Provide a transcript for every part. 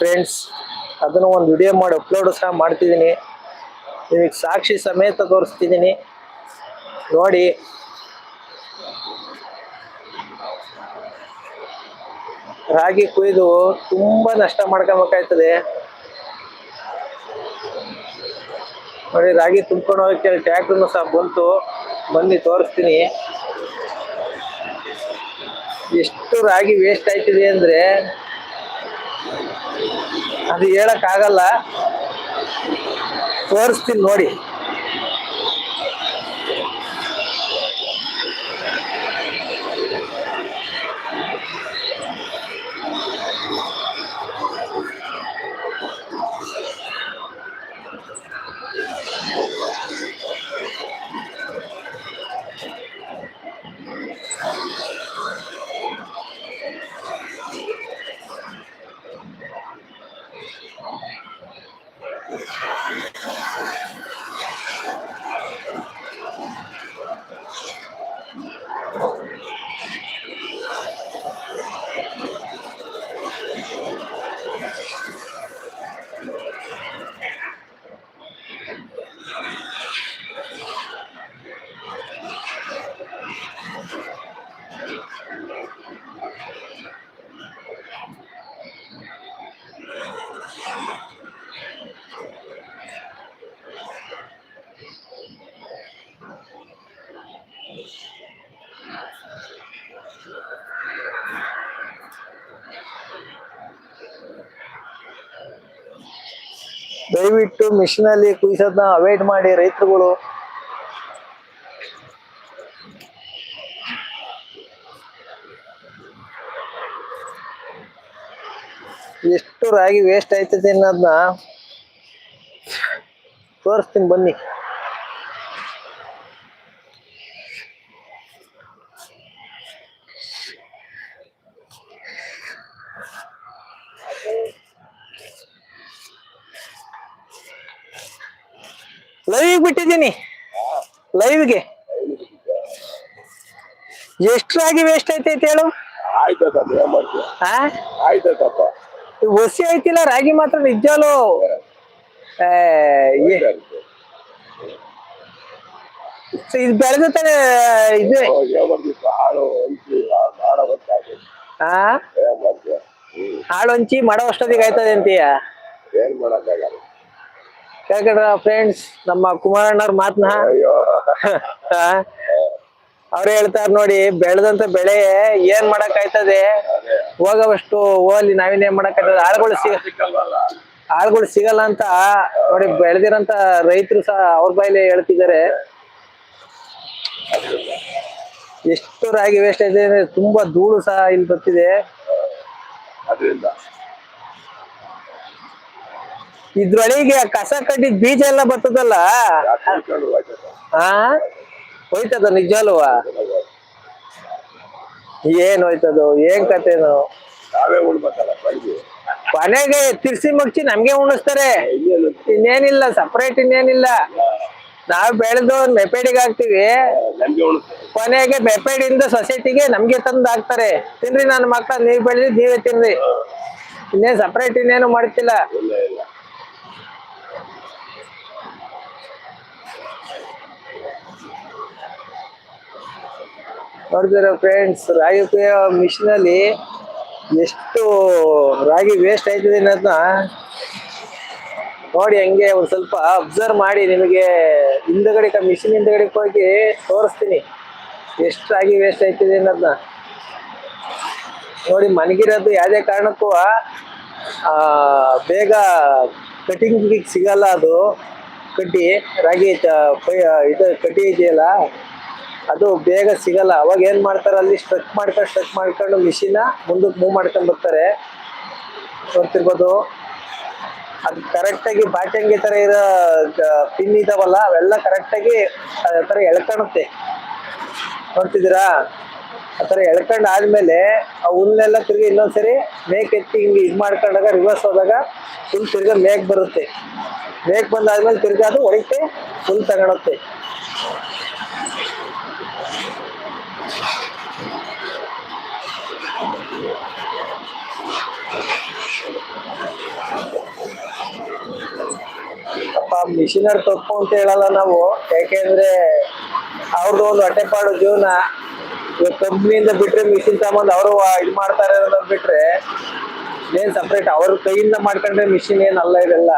Friends ಅದನ್ನು ಒಂದು video ಮಾಡಿ ಅಪ್ಲೋಡ್ ಸಹ ಮಾಡ್ತಿದ್ದೀನಿ. ನಿಮಗೆ ಸಾಕ್ಷಿ ಸಮೇತ ತೋರಿಸ್ತಿದ್ದೀನಿ. ನೋಡಿ. ರಾಗಿ ಕುಯ್ದು ತುಂಬಾ ನಷ್ಟ ಮಾಡ್ಕೊಬೇಕಾಯ್ತದೆ. ನೋಡಿ, ರಾಗಿ ತುಂಬ್ಕೊಂಡು ಹೋಗಕ್ಕೆ ಟ್ಯಾಕ್ಟ್ರನ್ನು ಸಹ ಬಂತು. ಬಂದು ತೋರಿಸ್ತೀನಿ. ಎಷ್ಟು ರಾಗಿ ವೇಸ್ಟ್ ಆಯ್ತಿದೆ ಅಂದ್ರೆ ಅದು ಹೇಳಕ್ ಆಗಲ್ಲ ತೋರಿಸ್ತೀನಿ ನೋಡಿ. ದಯವಿಟ್ಟು ಮಿಷಿನ್ ಅಲ್ಲಿ ಕುಯ್ಸೋದನ್ನ ಅವಾಯ್ಡ್ ಮಾಡಿ ರೈತರುಗಳು. ಎಷ್ಟು ರಾಗಿ ವೇಸ್ಟ್ ಆಯ್ತದೆ ಅನ್ನೋದನ್ನ ತೋರಿಸ್ತೀನಿ ಬನ್ನಿ. ಲೈವ್ಗೆ ಎಷ್ಟು ರಾಗಿ ವೇಸ್ಟ್ ಐತೆ ಹೇಳು? ಒಸಿ ಆಯ್ತಿಲ್ಲ ರಾಗಿ ಮಾತ್ರ ನಿಜಾಲು ಇದು ಬೆಳೆದ ತಾನೆ ಇದು ಹಾಳು ಹಂಚಿ ಮಾಡೋ ಅಷ್ಟೊತ್ತಿಗೆ ಆಯ್ತದೆ ಅಂತೀಯ? ಏನ್ ಮಾಡಕ್ಕಾಗಲ್ಲ. ಕೇಳ್ಕೊಂಡ್ರ ಫ್ರೆಂಡ್ಸ್ ನಮ್ಮ ಕುಮಾರಣ್ಣವ್ರ ಮಾತನ್ನ ಅವ್ರು ಹೇಳ್ತಾರ ನೋಡಿ ಬೆಳೆದಂತ ಬೆಳೆ ಏನ್ ಮಾಡಕ್ ಆಯ್ತದೆ? ಹೋಗವಷ್ಟು ಹೋಗವಷ್ಟು ಹೋಲಿ ಏನ್ ಮಾಡಕ್ ಆಯ್ತದೆ? ಆಳುಗಳು ಸಿಗ ಆಳುಗಳು ಸಿಗಲ್ಲ ಅಂತ ನೋಡಿ ಬೆಳೆದಿರಂತ ರೈತರು ಸಹ ಅವ್ರ ಬಾಯಲ್ಲಿ ಹೇಳ್ತಿದ್ದಾರೆ. ಎಷ್ಟು ರಾಗಿ ವೇಸ್ಟ್ ಆಯ್ತದೆ ಅಂದ್ರೆ ತುಂಬಾ ಧೂಳು ಸಹ ಇಲ್ಲಿ ಬರ್ತಿದೆ. ಅದರಿಂದ. ಇದ್ರೊಳಗೆ ಕಸ ಕಟ್ಟಿದ್ ಬೀಜ ಎಲ್ಲ ಬರ್ತದಲ್ಲ? ಹಾ ಹೋಯ್ತದ ನಿಜಲ್ವ? ಏನ್ ಹೋಯ್ತದು? ಏನ್ ಕತೆನು ಕೊನೆಗೆ ತಿರ್ಸಿ ಮಗ್ಚಿ ನಮ್ಗೆ ಉಣಿಸ್ತಾರೆ. ಇನ್ನೇನು ಇನ್ನೇನಿಲ್ಲ ಸಪ್ರೇಟ್ ಇನ್ನೇನಿಲ್ಲ. ನಾವ್ ಬೆಳೆದು ಮೆಪೇಡಿಗೆ ಹಾಕ್ತಿವಿ. ಕೊನೆಗೆ ಮೆಪೇಡಿಂದ ಸೊಸೈಟಿಗೆ ನಮ್ಗೆ ತಂದು ಹಾಕ್ತಾರೆ. ತಿನ್ರಿ ನನ್ನ ಮಕ್ಕಳ ನೀವ್ ಬೆಳೆದಿ ನೀವೇ ತಿನ್ರಿ. ಇನ್ನೇನ್ ಸಪ್ರೇಟ್ ಇನ್ನೇನು ಮಾಡ್ತಿಲ್ಲ. ನೋಡಿದ್ರೆ ಫ್ರೆಂಡ್ಸ್ ರಾಗಿ ಕುಯ್ಯೋ ಮಿಷಿನ್ ಅಲ್ಲಿ ಎಷ್ಟು ರಾಗಿ ವೇಸ್ಟ್ ಆಯ್ತದೆ ಅನ್ನೋದನ್ನ ನೋಡಿ ಹಂಗೆ ಒಂದು ಸ್ವಲ್ಪ ಅಬ್ಸರ್ವ್ ಮಾಡಿ ನಿಮಗೆ ಹಿಂದಗಡೆ ಮಿಷಿನ್ ಹಿಂದಗಡೆ ಹೋಗಿ ತೋರಿಸ್ತೀನಿ. ಎಷ್ಟು ರಾಗಿ ವೇಸ್ಟ್ ಆಯ್ತದೆ ಅನ್ನೋದನ್ನ ನೋಡಿ ಮನಗಿರೋದು ಯಾವುದೇ ಕಾರಣಕ್ಕೂ ಬೇಗ ಕಟಿಂಗ್ ಸಿಗಲ್ಲ ಅದು. ಕಡ್ಡಿ ರಾಗಿ ಇದು ಕಡ್ಡಿ ಇದೆಯಲ್ಲ ಅದು ಬೇಗ ಸಿಗಲ್ಲ. ಅವಾಗ ಏನ್ ಮಾಡ್ತಾರೆ, ಅಲ್ಲಿ ಸ್ಟ್ರಕ್ ಮಾಡ್ಕೊಂಡು ಸ್ಟ್ರಕ್ ಮಾಡ್ಕೊಂಡು ಮಿಷಿನ ಮುಂದಕ್ಕೆ ಮೂವ್ ಮಾಡ್ಕೊಂಡು ಬರ್ತಾರೆ. ನೋಡ್ತಿರ್ಬೋದು ಅದು ಕರೆಕ್ಟಾಗಿ ಬಾಟಂಗಿ ತರ ಇರೋ ಪಿನ್ ಇದಾವಲ್ಲ, ಅವೆಲ್ಲ ಕರೆಕ್ಟಾಗಿ ತರ ಎಳ್ಕೊಳುತ್ತೆ ನೋಡ್ತಿದ್ದೀರಾ? ಆ ಥರ ಎಳ್ಕೊಂಡು ಆದ್ಮೇಲೆ ಆ ಹುಲ್ಲೆಲ್ಲ ತಿರ್ಗಿ ಇನ್ನೊಂದ್ಸರಿ ಮೇಕ್ ಎತ್ತಿ ಹಿಂಗೆ ಇದು ಮಾಡ್ಕೊಂಡಾಗ ರಿವರ್ಸ್ ಹೋದಾಗ ಫುಲ್ ತಿರ್ಗಿ ಮೇಕ್ ಬರುತ್ತೆ. ಮೇಕ್ ಬಂದಾದ್ಮೇಲೆ ತಿರ್ಗಿ ಅದು ಹೊಡಿತೆ ಫುಲ್ ತಗೊಳುತ್ತೆ ಮಿಷಿನರ್ ತಪ್ಪು ಅಂತ ಹೇಳಲ್ಲ ನಾವು. ಯಾಕೆಂದ್ರೆ ಅವ್ರದ್ದು ಒಂದು ಹೊಟ್ಟೆಪಾಡು ಜೀವನ. ಇವಾಗ ಕಂಪ್ನಿಯಿಂದ ಬಿಟ್ರೆ ಮಿಷಿನ್ ತಗೊಂಡ್ ಅವರು ಇದು ಮಾಡ್ತಾರೆ ಅನ್ನೋದ್ ಬಿಟ್ರೆ ಏನ್ ಸಪ್ರೇಟ್ ಅವ್ರ ಕೈಯಿಂದ ಮಾಡ್ಕೊಂಡ್ರೆ ಮಿಷಿನ್ ಏನಲ್ಲ ಇದೆಲ್ಲ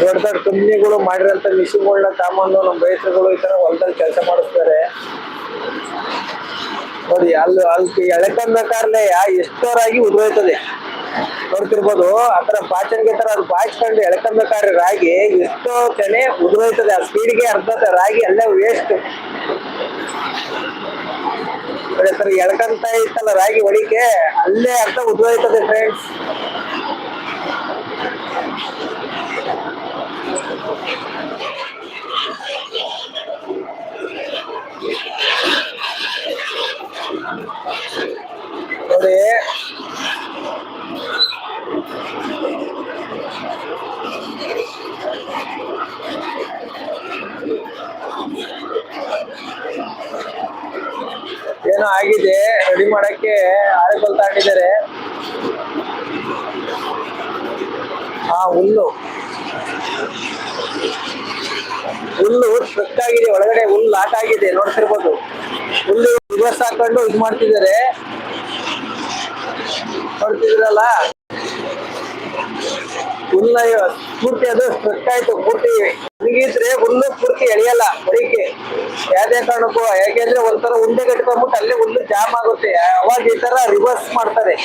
ದೊಡ್ಡ ದೊಡ್ಡ ಕಂಪ್ನಿಗಳು ಮಾಡಿರೋಂಥ ಮಿಷಿನ್ಗಳನ್ನ ತಗೊಂಡು ನಮ್ಮ ರೈತರುಗಳು ಈ ತರ ಹೊಲದಲ್ಲಿ ಕೆಲಸ ಮಾಡಿಸ್ತಾರೆ. ನೋಡಿ, ಅಲ್ಲಿ ಅಲ್ಲಿ ಯಾ ಎಷ್ಟೋರಾಗಿ ಉದುರೋಯ್ತದೆ ನೋಡ್ತಿರ್ಬೋದು, ಆ ತರ ಪಾಚನ್ಗೆ ತರ ಅದು ಬಾಚ್ಕೊಂಡು ಎಳ್ಕೊಂಡ್ಬೇಕಾದ್ರೆ ರಾಗಿ ಎಷ್ಟೋ ತೆನೆ ಉದುರೋಯ್ತದೆ. ಆ ಸ್ಪೀಡ್ಗೆ ಅರ್ಧ ರಾಗಿ ಅಲ್ಲೇ ವೇಸ್ಟ್ ಸರ್, ಎಳ್ಕಂತ ಇತ್ತಲ್ಲ ರಾಗಿ ಒಳಿಕೆ ಅಲ್ಲೇ ಅರ್ಧ ಉದುರೋಯ್ತದೆ ಫ್ರೆಂಡ್ಸ್ ನೋಡಿ ಏನೋ ಆಗಿದೆ ರೆಡಿ ಮಾಡಕ್ಕೆ ಆರೋಗ್ಯ ತಗೊಂಡಿದ್ದಾರೆ. ಆ, ಹುಲ್ಲು. ಹುಲ್ಲು ಆಗಿದೆ, ಒಳಗಡೆ ಹುಲ್ಲು ಲಾಕ್ ಆಗಿದೆ, ನೋಡ್ತಿರ್ಬೋದು. ಹುಲ್ಲು ರಿವರ್ಸ್ ಹಾಕೊಂಡು ಇದು ಮಾಡ್ತಿದ್ದಾರೆ. ನೋಡ್ತಿದ್ರಲ್ಲ? ಹುಲ್ಲ ಪೂರ್ತಿ ಅದು ಸ್ಟ್ರಕ್ ಆಯ್ತು ಪೂರ್ತಿ ಹಿಂಗಿದ್ರೆ ಹುಲ್ಲು ಪೂರ್ತಿ ಎಳೆಯಲ್ಲ ಬರೀಕೆ. ಯಾವ್ದೇ ಕಾರಣಕ್ಕೂ ಯಾಕೆಂದ್ರೆ ಒಂಥರ ಉಂಡೆ ಕಟ್ಕೊಂಡ್ಬಿಟ್ಟು ಅಲ್ಲಿ ಹುಲ್ಲು ಜಾಮ್ ಆಗುತ್ತೆ. ಅವಾಗ ಈ ತರ ರಿವರ್ಸ್ ಮಾಡ್ತಾರೆ.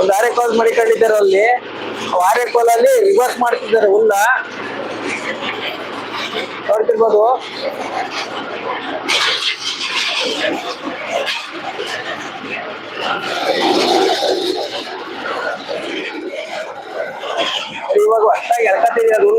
ಒಂದು ಆರೆಕೋಲ್ ಮಡಿಕೊಂಡಿದ್ದಾರೆ ಅಲ್ಲಿ. ಆರೆಕೋಲಲ್ಲಿ ರಿವರ್ಸ್ ಮಾಡ್ತಿದ್ದಾರೆ ಹುಲ್ಲ ನೋಡ್ತಿರ್ಬೋದು? ಇವಾಗ ಹೊಸ್ದಾಗಿ ಎಳ್ಕತ್ತಿದೆ ಅದು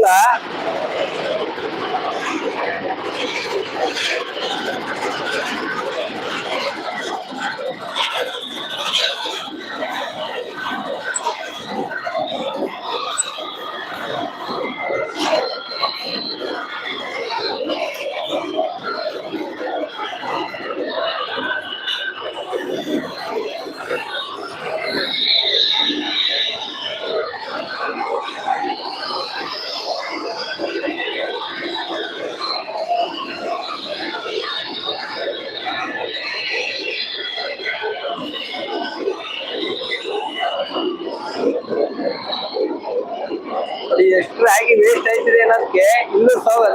ನೋಡಿ ಎಷ್ಟು ರಾಗಿ ವೇಸ್ಟ್ ಆಯ್ತಿದೆ ಅನ್ನೋದಕ್ಕೆ ಇನ್ನೂ ಸಾವ-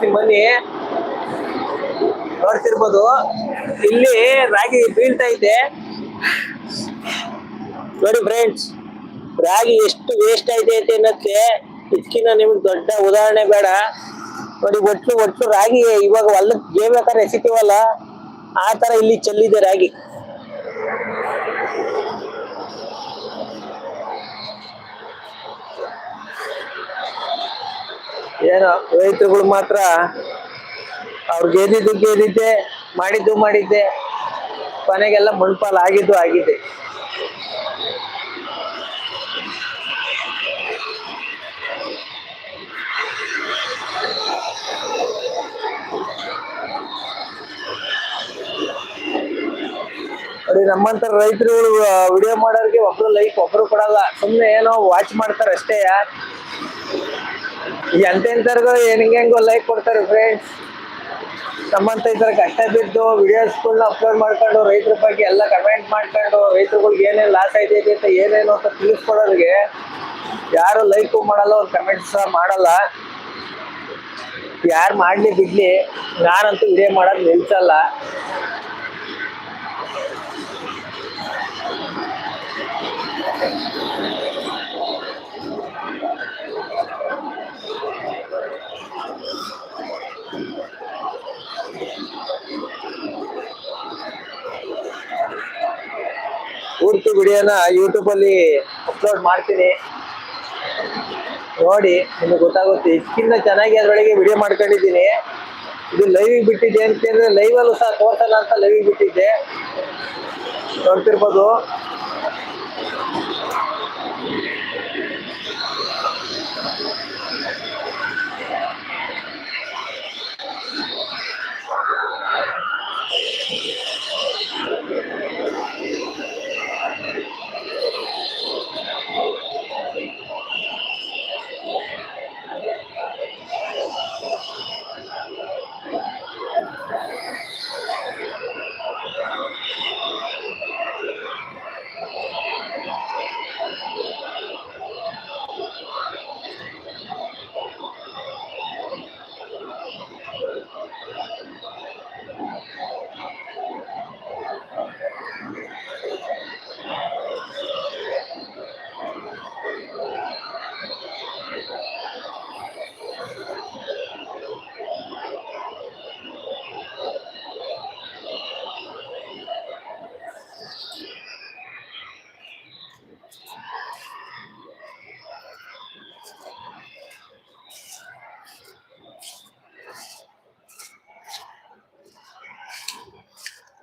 ತೋರಿಸ್ತೀನಿ ಬನ್ನಿ ನೋಡ್ತಿರ್ಬೋದು. ಇಲ್ಲಿ ರಾಗಿ ಬೀಳ್ತಾ ಇದೆ. ನೋಡಿ ಫ್ರೆಂಡ್ಸ್ ರಾಗಿ ಎಷ್ಟು ವೇಸ್ಟ್ ಐತೆ ಐತೆ ಅನ್ನೋಕ್ಕೆ ಇದಕ್ಕಿಂತ ನಿಮ್ಗೆ ದೊಡ್ಡ ಉದಾಹರಣೆ ಬೇಡ. ನೋಡಿ ಒಟ್ಟು ಒಟ್ಟು ರಾಗಿ ಇವಾಗ ಹೊಲಕ್ಕೆ ಗೇಬೇಕಾದ್ರೆ ಎಸಿತೀವಲ್ಲ ಆ ತರ ಇಲ್ಲಿ ಚೆಲ್ಲಿದೆ ರಾಗಿ. ಏನೋ ರೈತರುಗಳು ಮಾತ್ರ ಅವ್ರು ಗೆದ್ದಿದ್ದು ಗೆದ್ದಿದ್ದೆ, ಮಾಡಿದ್ದು ಮಾಡಿದ್ದೆ, ಕೊನೆಗೆಲ್ಲ ಮಣ್ಪಾಲ್ ಆಗಿದ್ದು ಆಗಿದೆ. ಅದೇ ನಮ್ಮಂತ ರೈತರುಗಳು ವಿಡಿಯೋ ಮಾಡೋರಿಗೆ ಒಬ್ರು ಲೈಕ್ ಒಬ್ರು ಕೊಡಲ್ಲ. ಸುಮ್ಮನೆ ಏನೋ ವಾಚ್ ಮಾಡ್ತಾರೆ ಅಷ್ಟೇ ಎಂತೆಂತರ್ಗು ಹೆಂಗೆ ಹೆಂಗೋ ಲೈಕ್ ಕೊಡ್ತಾರೆ ಫ್ರೆಂಡ್ಸ್ ನಮ್ಮಂತ ಈ ತರ ಕಷ್ಟ ಬಿದ್ದು ವಿಡಿಯೋಸ್ಗಳನ್ನ ಅಪ್ಲೋಡ್ ಮಾಡ್ಕೊಂಡು ರೈತರ ಬಗ್ಗೆ ಎಲ್ಲ ಕಮೆಂಟ್ ಮಾಡ್ಕೊಂಡು ರೈತರುಗಳಿಗೆ ಏನೇನು ಲಾಸ್ ಐತೈತೆ ಅಂತ ಏನೇನು ಅಂತ ತಿಳಿಸ್ಕೊಡೋರಿಗೆ ಯಾರು ಲೈಕು ಮಾಡಲ್ಲ, ಅವ್ರು ಕಮೆಂಟ್ಸ್ ಮಾಡಲ್ಲ. ಯಾರು ಮಾಡ್ಲಿ ಬಿಡ್ಲಿ, ನಾನಂತೂ ಇದೇ ಮಾಡೋದು ನಿಲ್ಸಲ್ಲ. ವಿಡಿಯೋನ ಯೂಟ್ಯೂಬ್ ಅಲ್ಲಿ ಅಪ್ಲೋಡ್ ಮಾಡ್ತೀನಿ. ನೋಡಿ, ನಿಮ್ಗೆ ಗೊತ್ತಾಗುತ್ತೆ ಇದಕ್ಕಿಂತ ಚೆನ್ನಾಗಿ ಅದರೊಳಗೆ ವಿಡಿಯೋ ಮಾಡ್ಕೊಂಡಿದ್ದೀನಿ. ಇದು ಲೈವ್ ಬಿಟ್ಟಿದ್ದೆ ಅಂತಂದ್ರೆ ಲೈವ್ ಅಲ್ಲೂ ಸಹ ತೋರ್ಸಲ್ಲ ಅಂತ ಲೈವ್ ಬಿಟ್ಟಿದ್ದೆ. ನೋಡ್ತಿರ್ಬೋದು.